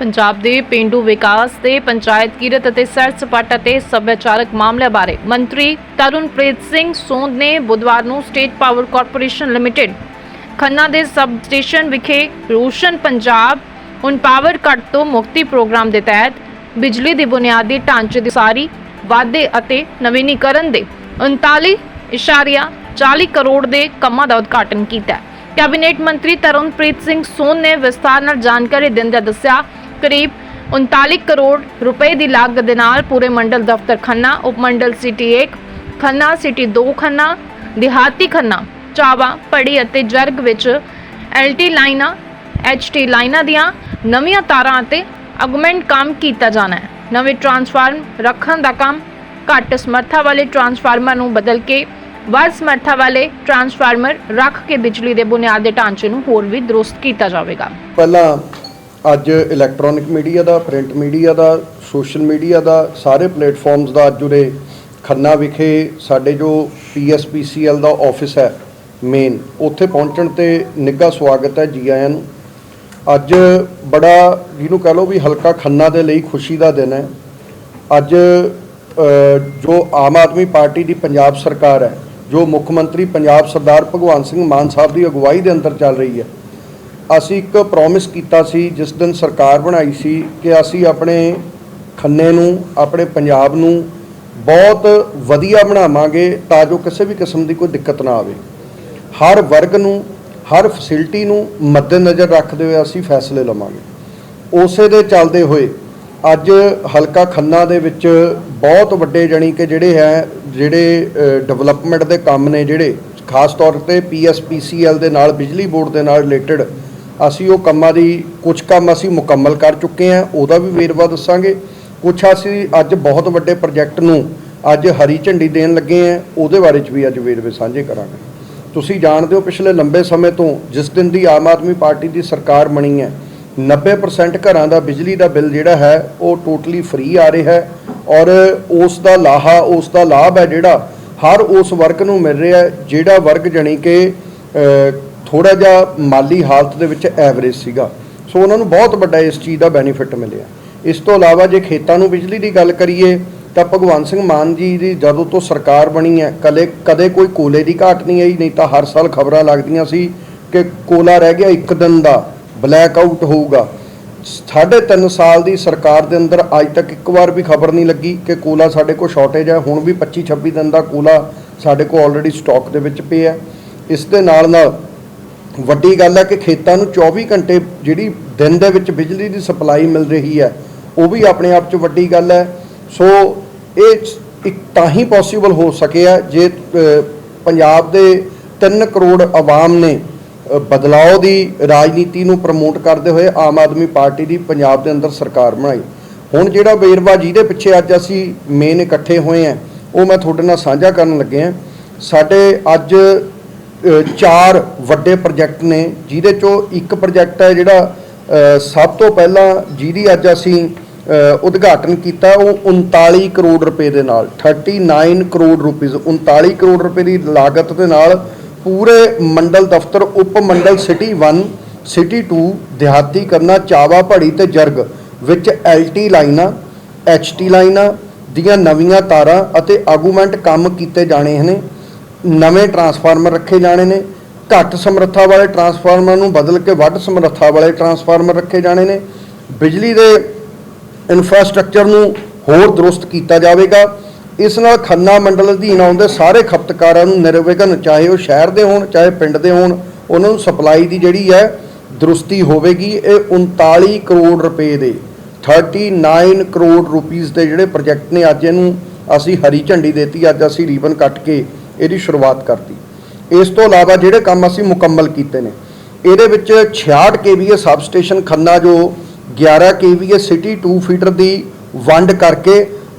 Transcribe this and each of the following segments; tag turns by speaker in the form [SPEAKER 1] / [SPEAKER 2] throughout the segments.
[SPEAKER 1] ਪੰਜਾਬ ਦੇ ਪਿੰਡੂ ਵਿਕਾਸ ਤੇ ਪੰਚਾਇਤ ਕਿਰਤ ਅਤੇ ਸੈਰ ਸਪਾਟਾ ਤੇ ਸੱਭਿਆਚਾਰਕ ਮਾਮਲਿਆਂ ਬਾਰੇ ਮੰਤਰੀ ਤਰੁਣਪ੍ਰੀਤ ਸਿੰਘ ਸੋਂਦ ਨੇ ਬੁੱਧਵਾਰ ਨੂੰ state power corporation limited Khanna ਦੇ ਸਬ ਸਟੇਸ਼ਨ ਵਿਖੇ ਰੋਸ਼ਨ ਪੰਜਾਬ, ਹੁਣ ਪਾਵਰ ਕੱਟ ਤੋਂ ਮੁਕਤੀ ਪ੍ਰੋਗਰਾਮ ਦੇ ਤਹਿਤ ਬਿਜਲੀ ਦੇ ਬੁਨਿਆਦੀ ਢਾਂਚੇ ਦੀ ਸਾਰੀ ਵਾਧੇ ਅਤੇ ਨਵੀਨੀਕਰਨ ਦੇ 39.40 ਕਰੋੜ ਦੇ ਕੰਮਾਂ ਦਾ ਉਦਘਾਟਨ ਕੀਤਾ। ਕੈਬਨਿਟ ਮੰਤਰੀ ਤਰਨਪ੍ਰੀਤ ਸਿੰਘ ਸੋਨ ਨੇ ਵਿਸਥਾਰ ਨਾਲ ਜਾਣਕਾਰੀ ਦਿੰਦਿਆਂ ਦੱਸਿਆ ਕਰੀਬ 39 ਕਰੋੜ ਰੁਪਏ ਦੀ ਲਾਗਤ ਦੇ ਨਾਲ ਪੂਰੇ ਮੰਡਲ ਦਫ਼ਤਰ ਖੰਨਾ, ਉਪ ਸਿਟੀ 1 ਖੰਨਾ, ਸਿਟੀ 2 ਖੰਨਾ, ਦਿਹਾਤੀ ਖੰਨਾ, ਚਾਵਾ, ਪੜੀ ਅਤੇ ਜਰਗ ਵਿੱਚ ਐਲਟੀ ਲਾਈਨਾਂ ਐਚਟੀ ਲਾਈਨਾਂ ਦੀਆਂ ਨਵੀਆਂ ਤਾਰਾਂ ਅਤੇ ਅਗਮੈਂਟ ਕੰਮ ਕੀਤਾ ਜਾਣਾ ਹੈ। ਨਵੇਂ ਟਰਾਂਸਫਾਰਮ ਰੱਖਣ ਦਾ ਕੰਮ ਘੱਟ ਸਮਰੱਥਾ ਵਾਲੇ ਟਰਾਂਸਫਾਰਮਰ ਨੂੰ ਬਦਲ ਕੇ ਵੱਧ ਸਮਰੱਥਾ ਵਾਲੇ ਟਰਾਂਸਫਾਰਮਰ ਰੱਖ ਕੇ ਬਿਜਲੀ ਦੇ ਬੁਨਿਆਦੀ ਢਾਂਚੇ ਨੂੰ ਹੋਰ ਵੀ ਦਰੁਸਤ ਕੀਤਾ ਜਾਵੇਗਾ।
[SPEAKER 2] ਪਹਿਲਾਂ ਅੱਜ ਇਲੈਕਟ੍ਰੋਨਿਕ ਮੀਡੀਆ ਦਾ ਪ੍ਰਿੰਟ ਮੀਡੀਆ ਦਾ ਸੋਸ਼ਲ ਮੀਡੀਆ ਦਾ, ਸਾਰੇ ਪਲੇਟਫਾਰਮਸ ਦਾ ਅੱਜ ਉਰੇ ਖੰਨਾ ਵਿਖੇ ਸਾਡੇ ਜੋ ਪੀਐਸਪੀਸੀਐਲ ਦਾ ਆਫਿਸ ਹੈ ਮੇਨ ਉੱਥੇ ਪਹੁੰਚਣ ਤੇ ਨਿੱਘਾ ਸਵਾਗਤ ਹੈ ਜੀ ਆਇਆਂ ਨੂੰ। ਅੱਜ ਬੜਾ ਜਿਹਨੂੰ ਕਹ ਲਓ ਵੀ ਹਲਕਾ ਖੰਨਾ ਦੇ ਲਈ ਖੁਸ਼ੀ ਦਾ ਦਿਨ ਹੈ। ਅੱਜ ਜੋ ਆਮ ਆਦਮੀ ਪਾਰਟੀ ਦੀ ਪੰਜਾਬ ਸਰਕਾਰ ਹੈ, ਜੋ ਮੁੱਖ ਮੰਤਰੀ ਪੰਜਾਬ ਸਰਦਾਰ ਭਗਵੰਤ ਸਿੰਘ ਮਾਨ ਸਾਹਿਬ ਦੀ ਅਗਵਾਈ ਦੇ ਅੰਦਰ ਚੱਲ ਰਹੀ ਹੈ ਅਸੀਂ ਇੱਕ ਪ੍ਰੋਮਿਸ ਕੀਤਾ ਸੀ, ਜਿਸ ਦਿਨ ਸਰਕਾਰ ਬਣਾਈ ਸੀ ਕਿ ਅਸੀਂ ਆਪਣੇ ਖੰਨੇ ਨੂੰ, ਆਪਣੇ ਪੰਜਾਬ ਨੂੰ ਬਹੁਤ ਵਧੀਆ ਬਣਾਵਾਂਗੇ ਤਾਂ ਜੋ ਕਿਸੇ ਵੀ ਕਿਸਮ ਦੀ ਕੋਈ ਦਿੱਕਤ ਨਾ ਆਵੇ। ਹਰ ਵਰਗ ਨੂੰ, ਹਰ ਫੈਸਿਲਿਟੀ ਨੂੰ ਮੱਦੇਨਜ਼ਰ ਰੱਖਦੇ ਹੋਏ ਅਸੀਂ ਫੈਸਲੇ ਲਵਾਂਗੇ। ਉਸੇ ਦੇ ਚੱਲਦੇ ਹੋਏ ਅੱਜ ਹਲਕਾ ਖੰਨਾ ਦੇ ਵਿੱਚ ਬਹੁਤ ਵੱਡੇ ਜਾਣੀ ਕਿ ਜਿਹੜੇ ਹੈ, ਜਿਹੜੇ ਡਿਵੈਲਪਮੈਂਟ ਦੇ ਕੰਮ ਨੇ ਜਿਹੜੇ, ਖਾਸ ਤੌਰ ਤੇ ਪੀਐਸਪੀਸੀਐਲ ਦੇ ਨਾਲ, ਬਿਜਲੀ ਬੋਰਡ ਦੇ ਨਾਲ ਰਿਲੇਟਡ ਅਸੀਂ ਉਹ ਕੰਮਾਂ ਦੀ ਕੁਝ ਕੰਮ ਅਸੀਂ ਮੁਕੰਮਲ ਕਰ ਚੁੱਕੇ ਹਾਂ, ਉਹਦਾ ਵੀ ਵੇਰਵਾ ਦੱਸਾਂਗੇ। ਕੁਝ ਅਸੀਂ ਅੱਜ ਬਹੁਤ ਵੱਡੇ ਪ੍ਰੋਜੈਕਟ ਨੂੰ ਅੱਜ ਹਰੀ ਝੰਡੀ ਦੇਣ ਲੱਗੇ ਹਾਂ, ਉਹਦੇ ਬਾਰੇ 'ਚ ਵੀ ਅੱਜ ਵੇਰਵੇ ਸਾਂਝੇ ਕਰਾਂਗੇ। ਤੁਸੀਂ ਜਾਣਦੇ ਹੋ ਪਿਛਲੇ ਲੰਬੇ ਸਮੇਂ ਤੋਂ ਜਿਸ ਦਿਨ ਦੀ ਆਮ ਆਦਮੀ ਪਾਰਟੀ ਦੀ ਸਰਕਾਰ ਬਣੀ ਹੈ 90% ਘਰਾਂ ਦਾ ਬਿਜਲੀ ਦਾ ਬਿੱਲ ਜਿਹੜਾ ਹੈ, ਉਹ ਟੋਟਲੀ ਫ੍ਰੀ ਆ ਰਿਹਾ ਹੈ ਔਰ ਉਸ ਦਾ ਲਾਹਾ, ਉਸ ਦਾ ਲਾਭ ਹੈ ਜਿਹੜਾ ਹਰ ਉਸ ਵਰਗ ਨੂੰ ਮਿਲ ਰਿਹਾ ਜਿਹੜਾ ਵਰਗ ਜਣੀ ਕਿ ਥੋੜਾ ਜਿਹਾ ਮਾਲੀ ਹਾਲਤ ਦੇ ਵਿੱਚ ਐਵਰੇਜ ਸੀਗਾ। ਸੋ ਉਹਨਾਂ ਨੂੰ ਬਹੁਤ ਵੱਡਾ ਇਸ ਚੀਜ਼ ਦਾ ਬੈਨੀਫਿਟ ਮਿਲਿਆ। ਇਸ ਤੋਂ ਇਲਾਵਾ ਜੇ ਖੇਤਾਂ ਨੂੰ ਬਿਜਲੀ ਦੀ ਗੱਲ ਕਰੀਏ, ਤਾਂ ਭਗਵੰਤ ਸਿੰਘ ਮਾਨ ਜੀ ਦੀ ਜਦੋਂ ਤੋਂ ਸਰਕਾਰ ਬਣੀ ਹੈ, ਕਦੇ ਕਦੇ ਕੋਈ ਕੋਲੇ ਦੀ ਘਾਟ ਨਹੀਂ ਆਈ, ਨਹੀਂ ਤਾਂ ਹਰ ਸਾਲ ਖਬਰਾਂ ਲੱਗਦੀਆਂ ਸੀ ਕਿ ਕੋਲਾ ਰਹਿ ਗਿਆ ਇੱਕ ਦਿਨ ਦਾ ਬਲੈਕ ਆਊਟ ਹੋਊਗਾ। ਸਾਢੇ ਤਿੰਨ ਸਾਲ ਦੀ ਸਰਕਾਰ ਦੇ ਅੰਦਰ ਅੱਜ ਤੱਕ ਇੱਕ ਵਾਰ ਵੀ ਖਬਰ ਨਹੀਂ ਲੱਗੀ ਕਿ ਕੋਲਾ ਸਾਡੇ ਕੋਲ ਸ਼ਾਰਟੇਜ ਹੈ। ਹੁਣ ਵੀ 25 26 ਦਿਨ ਦਾ ਕੋਲਾ ਸਾਡੇ ਕੋਲ ਆਲਰੇਡੀ ਸਟਾਕ ਦੇ ਵਿੱਚ ਪਿਆ। ਇਸ ਦੇ ਨਾਲ ਨਾਲ ਵੱਡੀ ਗੱਲ ਹੈ ਕਿ ਖੇਤਾਂ ਨੂੰ 24 ਘੰਟੇ ਜਿਹੜੀ ਦਿਨ ਦੇ ਵਿੱਚ ਬਿਜਲੀ ਦੀ ਸਪਲਾਈ ਮਿਲ ਰਹੀ ਹੈ ਉਹ ਵੀ ਆਪਣੇ ਆਪ 'ਚ ਵੱਡੀ ਗੱਲ ਹੈ। ਸੋ ਇਹ ਇੱਕ ਤਾਂ ਹੀ ਪੋਸੀਬਲ ਹੋ ਸਕਿਆ ਜੇ ਪੰਜਾਬ ਦੇ 3 ਕਰੋੜ ਆਵਾਮ ਨੇ ਅ, ਬਦਲਾਅ ਦੀ ਰਾਜਨੀਤੀ ਨੂੰ ਪ੍ਰਮੋਟ ਕਰਦੇ ਹੋਏ ਆਮ ਆਦਮੀ ਪਾਰਟੀ ਦੀ ਪੰਜਾਬ ਦੇ ਅੰਦਰ ਸਰਕਾਰ ਬਣਾਈ। ਹੁਣ ਜਿਹੜਾ ਵੇਰਵਾ ਜਿਹਦੇ ਪਿੱਛੇ ਅੱਜ ਅਸੀਂ ਮੇਨ ਇਕੱਠੇ ਹੋਏ ਆ ਉਹ ਮੈਂ ਤੁਹਾਡੇ ਨਾਲ ਸਾਂਝਾ ਕਰਨ ਲੱਗੇ ਆ ਸਾਡੇ ਅੱਜ ਚਾਰ ਵੱਡੇ ਪ੍ਰੋਜੈਕਟ ਨੇ, ਜਿਹਦੇ ਚੋਂ ਇੱਕ ਪ੍ਰੋਜੈਕਟ ਹੈ ਜਿਹੜਾ ਸਭ ਤੋਂ ਪਹਿਲਾਂ ਜਿਹਦੀ ਅੱਜ ਅਸੀਂ ਉਦਘਾਟਨ ਕੀਤਾ, ਉਹ 39 ਕਰੋੜ ਰੁਪਏ ਦੇ ਨਾਲ 39 ਕਰੋੜ ਰੁਪਏ 39 ਕਰੋੜ ਰੁਪਏ ਦੀ ਲਾਗਤ ਦੇ ਨਾਲ ਪੂਰੇ ਮੰਡਲ ਦਫ਼ਤਰ, ਉਪ ਮੰਡਲ ਸਿਟੀ 1 ਸਿਟੀ 2 ਦਿਹਾਤੀ ਕਰਨਾ, ਚਾਵਾ ਭੜੀ ਤੇ ਜਰਗ, ਵਿੱਚ ਐਲਟੀ ਲਾਈਨਾਂ ਐਚਟੀ ਲਾਈਨਾਂ, ਦੀਆਂ ਨਵੀਆਂ ਤਾਰਾਂ ਅਤੇ ਆਗੂਮੈਂਟ ਕੰਮ ਕੀਤੇ ਜਾਣੇ ਨੇ। ਨਵੇਂ ਟਰਾਂਸਫਾਰਮਰ ਰੱਖੇ ਜਾਣੇ ਨੇ, ਘੱਟ ਸਮਰੱਥਾ ਵਾਲੇ ਟਰਾਂਸਫਾਰਮਰ ਨੂੰ ਬਦਲ ਕੇ ਵੱਧ ਸਮਰੱਥਾ ਵਾਲੇ ਟਰਾਂਸਫਾਰਮਰ ਰੱਖੇ ਜਾਣੇ ਨੇ, ਬਿਜਲੀ ਦੇ ਇਨਫਰਾਸਟ੍ਰਕਚਰ ਨੂੰ ਹੋਰ ਦਰੁਸਤ ਕੀਤਾ ਜਾਵੇਗਾ। ਇਸ ਨਾਲ ਖੰਨਾ ਮੰਡਲ ਅਧੀਨ ਆਉਂਦੇ ਸਾਰੇ ਖਪਤਕਾਰਾਂ ਨੂੰ ਨਿਰਵਿਘਨ, ਚਾਹੇ ਉਹ ਸ਼ਹਿਰ ਦੇ ਹੋਣ, ਚਾਹੇ ਪਿੰਡ ਦੇ ਹੋਣ, ਉਹਨਾਂ ਨੂੰ ਸਪਲਾਈ ਦੀ ਜਿਹੜੀ ਹੈ ਦਰੁਸਤੀ ਹੋਵੇਗੀ। ਇਹ 39 ਕਰੋੜ ਰੁਪਏ ਦੇ 39 ਕਰੋੜ ਰੁਪੀਸ ਦੇ ਜਿਹੜੇ ਪ੍ਰੋਜੈਕਟ ਨੇ, ਅੱਜ ਇਹਨੂੰ ਅਸੀਂ ਹਰੀ ਝੰਡੀ ਦੇਤੀ, ਅੱਜ ਅਸੀਂ ਰੀਬਨ ਕੱਟ ਕੇ ਇਹਦੀ ਸ਼ੁਰੂਆਤ ਕਰਤੀ। ਇਸ ਤੋਂ ਇਲਾਵਾ ਜਿਹੜੇ ਕੰਮ ਅਸੀਂ ਮੁਕੰਮਲ ਕੀਤੇ ਨੇ, ਇਹਦੇ ਵਿੱਚ 66 ਕੇਵੀਏ ਸਬ ਸਟੇਸ਼ਨ ਖੰਨਾ ਜੋ 11 ਕੇਵੀਏ ਸਿਟੀ 2 ਫੀਡਰ ਦੀ ਵੰਡ ਕਰਕੇ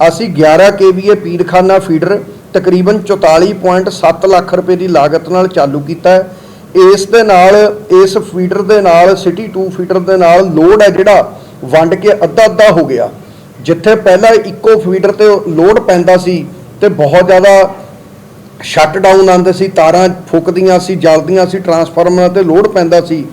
[SPEAKER 2] ਅਸੀਂ 11 ਕੇਵੀਏ ਪੀਰਖਾਨਾ ਫੀਡਰ ਤਕਰੀਬਨ 44.7 ਲੱਖ ਰੁਪਏ ਦੀ ਲਾਗਤ ਨਾਲ ਚਾਲੂ ਕੀਤਾ ਹੈ। ਇਸ ਦੇ ਨਾਲ, ਇਸ ਫੀਡਰ ਦੇ ਨਾਲ ਸਿਟੀ 2 ਫੀਡਰ ਦੇ ਨਾਲ ਲੋਡ ਹੈ ਜਿਹੜਾ, ਵੰਡ ਕੇ ਅੱਧਾ ਅੱਧਾ ਹੋ ਗਿਆ। ਜਿੱਥੇ ਪਹਿਲਾਂ ਇੱਕੋ ਫੀਡਰ ਤੇ ਲੋਡ ਪੈਂਦਾ ਸੀ ਤੇ ਬਹੁਤ ਜ਼ਿਆਦਾ ਸ਼ਟ ਡਾਊਨ ਆਉਂਦੇ ਸੀ ਤਾਰਾਂ ਫੁੱਕਦੀਆਂ ਸੀ ਜਲਦੀਆਂ ਸੀ ਟਰਾਂਸਫਾਰਮਰਾਂ ਤੇ ਲੋਡ ਪੈਂਦਾ ਸੀ।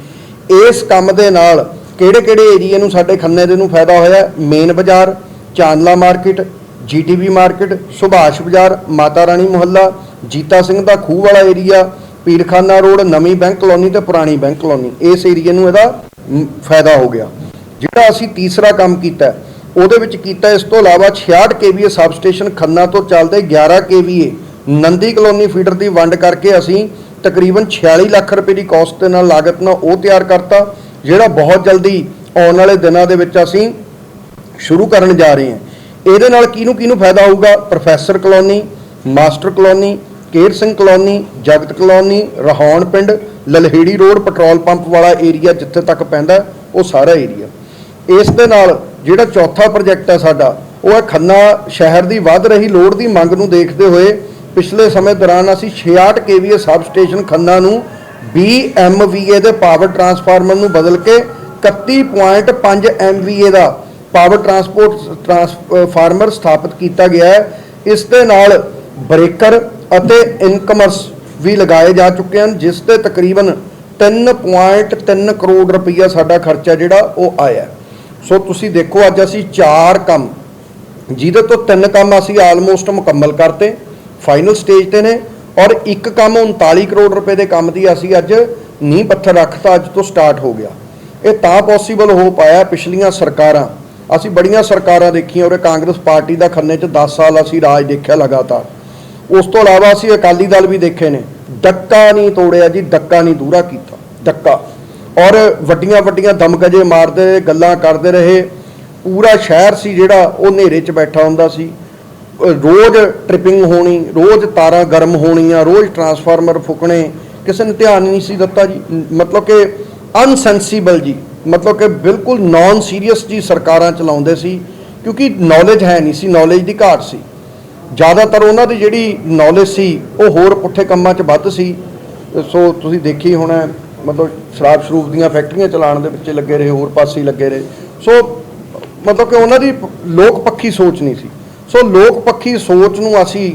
[SPEAKER 2] ਇਸ ਕੰਮ ਦੇ ਨਾਲ ਕਿਹੜੇ ਕਿਹੜੇ ਏਰੀਏ ਨੂੰ ਸਾਡੇ ਖੰਨੇ ਦੇ ਨੂੰ ਫਾਇਦਾ ਹੋਇਆ? ਮੇਨ ਬਾਜ਼ਾਰ Chandla market GTB market Subhash ਬਾਜ਼ਾਰ ਮਾਤਾ ਰਾਣੀ ਮੁਹੱਲਾ ਜੀਤਾ ਸਿੰਘ ਦਾ ਖੂਹ ਵਾਲਾ ਏਰੀਆ ਪੀਰਖਾਨਾ ਰੋਡ ਨਵੀਂ ਬੈਂਕ ਕਲੋਨੀ ਤੇ ਪੁਰਾਣੀ ਬੈਂਕ ਕਲੋਨੀ। ਇਸ ਏਰੀਏ ਨੂੰ ਇਹਦਾ ਮ, ਫਾਇਦਾ ਹੋ ਗਿਆ। ਜਿਹੜਾ ਅਸੀਂ ਤੀਸਰਾ ਕੰਮ ਕੀਤਾ ਉਹਦੇ ਵਿੱਚ ਕੀਤਾ ਇਸ ਤੋਂ ਇਲਾਵਾ 66 ਕੇਵੀਏ ਸਬਸਟੇਸ਼ਨ ਖੰਨਾ ਤੋਂ ਚੱਲਦੇ 11 ਕੇਵੀਏ ਨੰਦੀ ਕਲੋਨੀ ਫੀਡਰ ਦੀ ਵੰਡ ਕਰਕੇ ਅਸੀਂ ਤਕਰੀਬਨ 46 ਲੱਖ ਰੁਪਏ ਦੀ ਕਾਸਟ ਦੇ ਨਾਲ ਲਾਗਤ ਨਾਲ ਉਹ ਤਿਆਰ ਕਰਤਾ, ਜਿਹੜਾ ਬਹੁਤ ਜਲਦੀ ਆਉਣ ਵਾਲੇ ਦਿਨਾਂ ਦੇ ਵਿੱਚ ਅਸੀਂ ਸ਼ੁਰੂ ਕਰਨ ਜਾ ਰਹੇ ਹਾਂ। ਇਹਦੇ ਨਾਲ ਕਿਹਨੂੰ ਕਿਹਨੂੰ ਫਾਇਦਾ ਹੋਊਗਾ? Professor colony, master colony, Ker Singh colony, Jagat colony, Rahon ਪਿੰਡ, ਲਲਹੇੜੀ ਰੋਡ, ਪੈਟਰੋਲ ਪੰਪ ਵਾਲਾ ਏਰੀਆ ਜਿੱਥੇ ਤੱਕ ਪੈਂਦਾ, ਉਹ ਸਾਰਾ ਏਰੀਆ। ਇਸ ਦੇ ਨਾਲ ਜਿਹੜਾ ਚੌਥਾ ਪ੍ਰੋਜੈਕਟ ਹੈ ਸਾਡਾ, ਉਹ ਹੈ ਖੰਨਾ ਸ਼ਹਿਰ ਦੀ ਵੱਧ ਰਹੀ ਲੋੜ ਦੀ ਮੰਗ ਨੂੰ ਦੇਖਦੇ ਹੋਏ ਪਿਛਲੇ ਸਮੇਂ ਦੌਰਾਨ ਅਸੀਂ 66 ਕੇਵੀਏ ਸਬ ਸਟੇਸ਼ਨ ਖੰਨਾ ਨੂੰ 20 ਐਮਵੀਏ ਦੇ ਪਾਵਰ ਟਰਾਂਸਫਾਰਮਰ ਨੂੰ ਬਦਲ ਕੇ 31.5 ਐਮਵੀਏ ਦਾ ਪਾਵਰ ਟਰਾਂਸਪੋਰਟ ਟਰਾਂਸਫਾਰਮਰ ਸਥਾਪਿਤ ਕੀਤਾ ਗਿਆ ਹੈ। ਇਸ ਦੇ ਨਾਲ ਬ੍ਰੇਕਰ ਅਤੇ ਇਨਕਮਰਸ ਵੀ ਲਗਾਏ ਜਾ ਚੁੱਕੇ ਹਨ, ਜਿਸ ਤੇ ਤਕਰੀਬਨ 3.3 ਕਰੋੜ ਰੁਪਈਆ ਸਾਡਾ ਖਰਚਾ ਜਿਹੜਾ ਉਹ ਆਇਆ ਸੋ ਤੁਸੀਂ ਦੇਖੋ, ਅੱਜ ਅਸੀਂ ਚਾਰ ਕੰਮ, ਜਿਹਦੇ ਤੋਂ ਤਿੰਨ ਕੰਮ ਅਸੀਂ ਆਲਮੋਸਟ ਮੁਕੰਮਲ ਕਰਤੇ। ਫਾਈਨਲ ਸਟੇਜ ਤੇ ਨੇ ਔਰ ਇੱਕ ਕੰਮ 39 ਕਰੋੜ ਰੁਪਏ ਦੇ ਕੰਮ ਦੀ ਅਸੀਂ ਅੱਜ ਨੀਂਹ ਪੱਥਰ ਰੱਖਤਾ ਅੱਜ ਤੋਂ ਸਟਾਰਟ ਹੋ ਗਿਆ। ਇਹ ਤਾਂ ਪੋਸੀਬਲ ਹੋ ਪਾਇਆ ਪਿਛਲੀਆਂ ਸਰਕਾਰਾਂ। ਅਸੀਂ ਬੜੀਆਂ ਸਰਕਾਰਾਂ ਦੇਖੀਆਂ ਔਰ ਕਾਂਗਰਸ ਪਾਰਟੀ ਦਾ ਖੰਨੇ 'ਚ 10 ਸਾਲ ਅਸੀਂ ਰਾਜ ਦੇਖਿਆ ਲਗਾਤਾਰ। ਉਸ ਤੋਂ ਇਲਾਵਾ ਅਸੀਂ ਅਕਾਲੀ ਦਲ ਵੀ ਦੇਖੇ ਨੇ। ਡੱਕਾ ਨਹੀਂ ਤੋੜਿਆ ਜੀ, ਡੱਕਾ ਨਹੀਂ ਦੂਰਾ ਕੀਤਾ। ਡੱਕਾ। ਔਰ ਵੱਡੀਆਂ ਵੱਡੀਆਂ ਦਮਗਜੇ ਮਾਰਦੇ ਗੱਲਾਂ ਕਰਦੇ ਰਹੇ। ਪੂਰਾ ਸ਼ਹਿਰ ਸੀ ਜਿਹੜਾ, ਉਹ ਹਨੇਰੇ 'ਚ ਬੈਠਾ ਹੁੰਦਾ ਸੀ। ਰੋਜ਼ ਟ੍ਰਿਪਿੰਗ ਹੋਣੀ, ਰੋਜ਼ ਤਾਰਾਂ ਗਰਮ ਹੋਣੀਆਂ, ਰੋਜ਼ ਟਰਾਂਸਫਾਰਮਰ ਫੁਕਣੇ, ਕਿਸੇ ਨੇ ਧਿਆਨ ਨਹੀਂ ਸੀ ਦਿੱਤਾ ਜੀ। ਮਤਲਬ ਕਿ ਅਨਸੈਂਸੀਬਲ ਜੀ। ਮਤਲਬ ਕਿ ਬਿਲਕੁਲ ਨਾਨ ਸੀਰੀਅਸ ਜੀ ਸਰਕਾਰਾਂ ਚਲਾਉਂਦੇ ਸੀ, ਕਿਉਂਕਿ ਨੌਲੇਜ ਹੈ ਨਹੀਂ ਸੀ ਨੌਲੇਜ ਦੀ ਘਾਟ ਸੀ। ਜ਼ਿਆਦਾਤਰ ਉਹਨਾਂ ਦੀ ਜਿਹੜੀ ਨੌਲੇਜ ਸੀ, ਉਹ ਹੋਰ ਪੁੱਠੇ ਕੰਮਾਂ 'ਚ ਵੱਧ ਸੀ। ਸੋ ਤੁਸੀਂ ਦੇਖੀ ਹੋਣਾ, ਮਤਲਬ ਸ਼ਰਾਬ ਸ਼ਰੂਬ ਦੀਆਂ ਫੈਕਟਰੀਆਂ ਚਲਾਉਣ ਦੇ ਵਿੱਚ ਲੱਗੇ ਰਹੇ, ਹੋਰ ਪਾਸੇ ਲੱਗੇ ਰਹੇ। ਸੋ ਮਤਲਬ ਕਿ ਉਹਨਾਂ ਦੀ ਲੋਕ ਪੱਖੀ ਸੋਚ ਨਹੀਂ ਸੀ। ਸੋ ਲੋਕ ਪੱਖੀ ਸੋਚ ਨੂੰ ਅਸੀਂ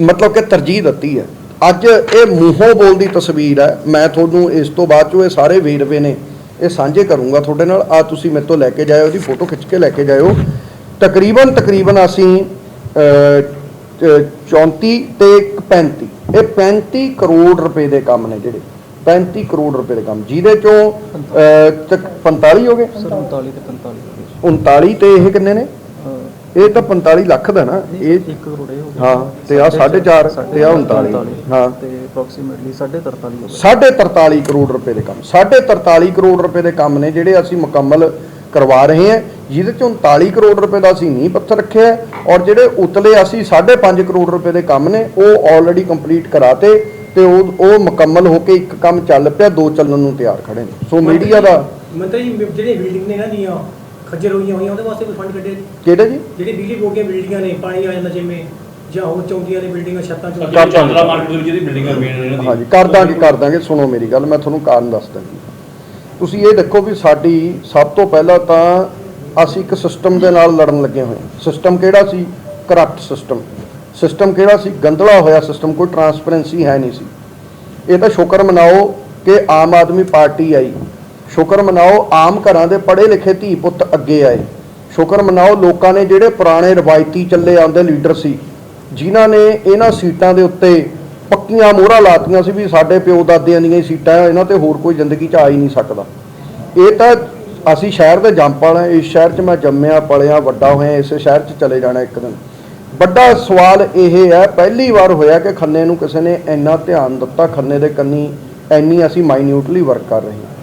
[SPEAKER 2] ਮਤਲਬ ਕਿ ਤਰਜੀਹ ਦਿੱਤੀ ਹੈ। ਅੱਜ ਇਹ ਮੂੰਹੋਂ ਬੋਲਦੀ ਤਸਵੀਰ ਹੈ। ਮੈਂ ਤੁਹਾਨੂੰ ਇਸ ਤੋਂ ਬਾਅਦ ਚੋਂ ਇਹ ਸਾਰੇ ਵੇਰਵੇ ਨੇ ਇਹ ਸਾਂਝੇ ਕਰੂੰਗਾ ਤੁਹਾਡੇ ਨਾਲ। ਆ ਤੁਸੀਂ ਮੇਰੇ ਤੋਂ ਲੈ ਕੇ ਜਾਇਓ ਉਹਦੀ ਫੋਟੋ ਖਿੱਚ ਕੇ ਲੈ ਕੇ ਜਾਇਓ। ਤਕਰੀਬਨ ਤਕਰੀਬਨ ਅਸੀਂ ਅਹ, ਅਹ, 34 ਤੇ ਇੱਕ 35 ਇਹ 35 ਕਰੋੜ ਰੁਪਏ ਦੇ ਕੰਮ ਨੇ ਜਿਹੜੇ। 35 ਕਰੋੜ ਰੁਪਏ ਦੇ ਕੰਮ। ਜਿਹਦੇ ਚੋਂ ਅਹ, ਤਕ 45 ਹੋ ਗਏ?
[SPEAKER 3] ਸਰ 39 ਤੇ 45
[SPEAKER 2] 39 ਤੇ ਇਹ ਕਿੰਨੇ ਨੇ? ਇਹ ਤਾਂ 45 ਲੱਖ ਦਾ ਨਾ ਇਹ
[SPEAKER 3] 1 ਕਰੋੜ ਇਹ ਹੋ ਗਿਆ।
[SPEAKER 2] ਹਾਂ, ਤੇ ਸਾਢੇ ਚਾਰ, ਤੇ ਆਹ 39 ਹਾਂ।
[SPEAKER 3] ਤੇ ਅਪਰੋਕਸੀਮੇਟਲੀ 43.5 ਹੋ ਗਿਆ।
[SPEAKER 2] ਸਾਢੇ 43 ਕਰੋੜ ਰੁਪਏ ਦੇ ਕੰਮ ਸਾਢੇ 43 ਕਰੋੜ ਰੁਪਏ ਦੇ ਕੰਮ ਨੇ ਜਿਹੜੇ ਅਸੀਂ ਮੁਕੰਮਲ ਕਰਵਾ ਰਹੇ ਹਾਂ ਜਿਹਦੇ ਚੋਂ 39 ਕਰੋੜ ਰੁਪਏ ਦਾ ਅਸੀਂ ਨੀਂਹ ਪੱਥਰ ਰੱਖਿਆ ਔਰ ਜਿਹੜੇ ਉਤਲੇ ਅਸੀਂ 5.5 ਕਰੋੜ ਰੁਪਏ ਦੇ ਕੰਮ ਨੇ ਉਹ ਆਲਰੇਡੀ ਕੰਪਲੀਟ ਕਰਾਤੇ ਤੇ ਉਹ ਉਹ ਮੁਕੰਮਲ ਹੋ ਕੇ ਇੱਕ ਕੰਮ ਚੱਲ ਪਿਆ ਦੋ ਚੱਲਣ ਨੂੰ ਤਿਆਰ ਖੜੇ ਨੇ। ਸੋ ਮੀਡੀਆ ਦਾ
[SPEAKER 4] ਮੰਤਰੀ ਜੀ ਜਿਹੜੇ ਬਿਲਡਿੰਗ ਨੇ ਨਾ ਦੀਆਂ ਖੱਜਰ ਹੋਈਆਂ ਹੋਈਆਂ ਉਹਦੇ ਵਾਸਤੇ ਕੋਈ ਫੰਡ ਕੱਢੇ
[SPEAKER 2] ਕਿਹੜੇ ਜੀ?
[SPEAKER 4] ਜਿਹੜੀ ਬਿਜਲੀ ਬੋਰਡ ਦੀਆਂ ਬਿਲਡਿੰਗਾਂ ਨੇ ਪਾਣੀ ਆ ਜਾਂਦਾ ਜਿਵੇਂ ਜਾਂ ਹੋਰ ਚੌਂਕੀਆਂ ਦੇ ਬਿਲਡਿੰਗਾਂ ਛੱਤਾਂ ਚੋਂ
[SPEAKER 2] ਕਰ-
[SPEAKER 5] ਚਾਂਦਲਾ ਮਾਰਕੀਟ ਦੇ ਵਿੱਚ ਜਿਹੜੀ ਬਿਲਡਿੰਗਾਂ ਮੇਨ ਇਹਨਾਂ ਦੀ।
[SPEAKER 2] ਹਾਂਜੀ ਕਰ ਦਾਂਗੇ ਕਰ ਦਾਂਗੇ ਸੁਣੋ ਮੇਰੀ ਗੱਲ ਮੈਂ ਤੁਹਾਨੂੰ ਕਾਰਨ ਦੱਸਦਾ ਜੀ। ਤੁਸੀਂ ਇਹ ਦੇਖੋ ਵੀ ਸਾਡੀ ਸਭ ਤੋਂ ਪਹਿਲਾਂ ਤਾਂ ਅਸੀਂ ਇੱਕ ਸਿਸਟਮ ਦੇ ਨਾਲ ਲੜਨ ਲੱਗੇ ਹੋਏ ਹਾਂ। ਸਿਸਟਮ ਕਿਹੜਾ ਸੀ? ਕਰਪਟ ਸਿਸਟਮ ਸਿਸਟਮ ਕਿਹੜਾ ਸੀ? ਗੰਦਲਾ ਹੋਇਆ ਸਿਸਟਮ ਕੋਈ ਟਰਾਂਸਪੇਰੈਂਸੀ ਹੈ ਨਹੀਂ ਸੀ। ਇਹ ਤਾਂ ਸ਼ੁਕਰ ਮਨਾਓ ਕਿ ਆਮ ਆਦਮੀ ਪਾਰਟੀ ਆਈ। ਸ਼ੁਕਰ ਮਨਾਓ, ਆਮ ਘਰਾਂ ਦੇ ਪੜ੍ਹੇ ਲਿਖੇ ਧੀ ਪੁੱਤ ਅੱਗੇ ਆਏ। ਸ਼ੁਕਰ ਮਨਾਓ, ਲੋਕਾਂ ਨੇ ਜਿਹੜੇ ਪੁਰਾਣੇ ਰਵਾਇਤੀ ਚੱਲੇ ਆਉਂਦੇ ਲੀਡਰ ਸੀ, ਜਿਨ੍ਹਾਂ ਨੇ ਇਹਨਾਂ ਸੀਟਾਂ ਦੇ ਉੱਤੇ ਪੱਕੀਆਂ ਮੋਹਰਾਂ ਲਾਤੀਆਂ ਸੀ ਵੀ ਸਾਡੇ ਪਿਓ ਦਾਦਿਆਂ ਦੀਆਂ ਸੀਟਾਂ ਇਹਨਾਂ ਤੇ ਹੋਰ ਕੋਈ ਜ਼ਿੰਦਗੀ 'ਚ ਆ ਹੀ ਨਹੀਂ ਸਕਦਾ। ਇਹ ਤਾਂ ਅਸੀਂ ਸ਼ਹਿਰ ਦੇ ਜੰਪਲ ਆ, ਇਸ ਸ਼ਹਿਰ 'ਚ ਮੈਂ ਜੰਮਿਆ ਪਲਿਆ ਵੱਡਾ ਹੋਇਆ, ਇਸੇ ਸ਼ਹਿਰ 'ਚ ਚਲੇ ਜਾਣਾ ਇੱਕ ਦਿਨ। ਵੱਡਾ ਸਵਾਲ ਇਹ ਹੈ, ਪਹਿਲੀ ਵਾਰ ਹੋਇਆ ਕਿ ਖੰਨੇ ਨੂੰ ਕਿਸੇ ਨੇ ਇੰਨਾ ਧਿਆਨ ਦਿੱਤਾ, ਖੰਨੇ ਦੇ ਕੰਨੀ ਇੰਨੀ ਅਸੀਂ ਮਾਈਨਿਊਟਲੀ ਵਰਕ ਕਰ ਰਹੇ ਹਾਂ।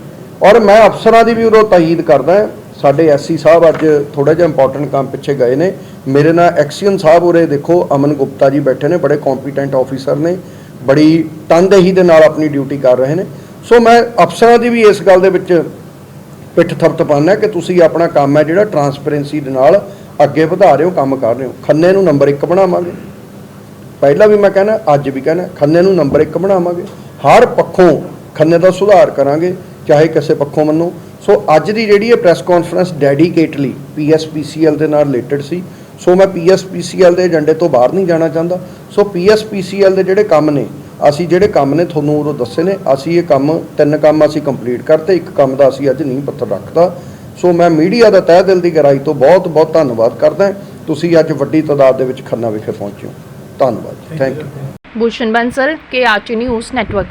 [SPEAKER 2] ਔਰ ਮੈਂ ਅਫਸਰਾਂ ਦੀ ਵੀ ਉਦੋਂ ਤਾਇਦ ਕਰਦਾ ਹਾਂ। ਸਾਡੇ ਐਸਸੀ ਸਾਹਿਬ ਅੱਜ ਥੋੜਾ ਜਿਹਾ ਇੰਪੋਰਟੈਂਟ ਕੰਮ ਪਿੱਛੇ ਗਏ ਨੇ। ਮੇਰੇ ਨਾਲ ਐਕਸੀਅਨ ਸਾਹਿਬ ਉਰੇ ਦੇਖੋ, ਅਮਨ ਗੁਪਤਾ ਜੀ ਬੈਠੇ ਨੇ, ਬੜੇ ਕੰਪੀਟੈਂਟ ਆਫੀਸਰ ਨੇ, ਬੜੀ ਤਨਦੇਹੀ ਦੇ ਨਾਲ ਆਪਣੀ ਡਿਊਟੀ ਕਰ ਰਹੇ ਨੇ। ਸੋ ਮੈਂ ਅਫਸਰਾਂ ਦੀ ਵੀ ਇਸ ਗੱਲ ਦੇ ਵਿੱਚ ਪਿੱਠ ਥਪਥ ਪਾਉਂਦਾ ਕਿ ਤੁਸੀਂ ਆਪਣਾ ਕੰਮ ਹੈ ਜਿਹੜਾ ਟਰਾਂਸਪੇਰੈਂਸੀ ਦੇ ਨਾਲ ਅੱਗੇ ਵਧਾ ਰਹੇ ਹੋ, ਕੰਮ ਕਰ ਰਹੇ ਹੋ। ਖੰਨੇ ਨੂੰ ਨੰਬਰ 1 ਬਣਾਵਾਂਗੇ। ਪਹਿਲਾਂ ਵੀ ਮੈਂ ਕਹਿੰਦਾ ਅੱਜ ਵੀ ਕਹਿੰਦਾ ਖੰਨੇ ਨੂੰ ਨੰਬਰ 1 ਬਣਾਵਾਂਗੇ। ਹਰ ਪੱਖੋਂ ਖੰਨੇ ਦਾ ਸੁਧਾਰ ਕਰਾਂਗੇ। ਚਾਹੇ ਕਿਸੇ ਪੱਖੋਂ ਮੰਨੋ। ਸੋ ਅੱਜ ਦੀ ਜਿਹੜੀ ਇਹ ਪ੍ਰੈਸ ਕਾਨਫਰੰਸ ਡੈਡੀਕੇਟਲੀ ਪੀਐਸਪੀਸੀਐਲ ਦੇ ਨਾਲ ਰਿਲੇਟਡ ਸੀ। ਸੋ ਮੈਂ ਪੀਐਸਪੀਸੀਐਲ ਦੇ ਏਜੰਡੇ ਤੋਂ ਬਾਹਰ ਨਹੀਂ ਜਾਣਾ ਚਾਹੁੰਦਾ। ਸੋ ਪੀਐਸਪੀਸੀਐਲ ਦੇ ਜਿਹੜੇ ਕੰਮ ਨੇ ਅਸੀਂ ਜਿਹੜੇ ਕੰਮ ਨੇ ਤੁਹਾਨੂੰ ਉਹ ਦੱਸੇ ਨੇ। ਅਸੀਂ ਇਹ ਕੰਮ ਤਿੰਨ ਕੰਮ ਅਸੀਂ ਕੰਪਲੀਟ ਕਰਤੇ। ਇੱਕ ਕੰਮ ਦਾ ਅਸੀਂ ਅੱਜ ਨੀਂਹ ਪੱਥਰ ਰੱਖਤਾ। ਸੋ ਮੈਂ ਮੀਡੀਆ ਦਾ ਤਹਿ ਦਿਲ ਦੀ ਗਹਿਰਾਈ ਤੋਂ ਬਹੁਤ ਬਹੁਤ ਧੰਨਵਾਦ ਕਰਦਾ ਤੁਸੀਂ ਅੱਜ ਵੱਡੀ ਤਾਦਾਦ ਦੇ ਵਿੱਚ ਖੰਨਾ ਵਿਖੇ ਪਹੁੰਚੇ ਹੋ। ਧੰਨਵਾਦ। Thank you
[SPEAKER 1] Bhushan Bansal K RT news network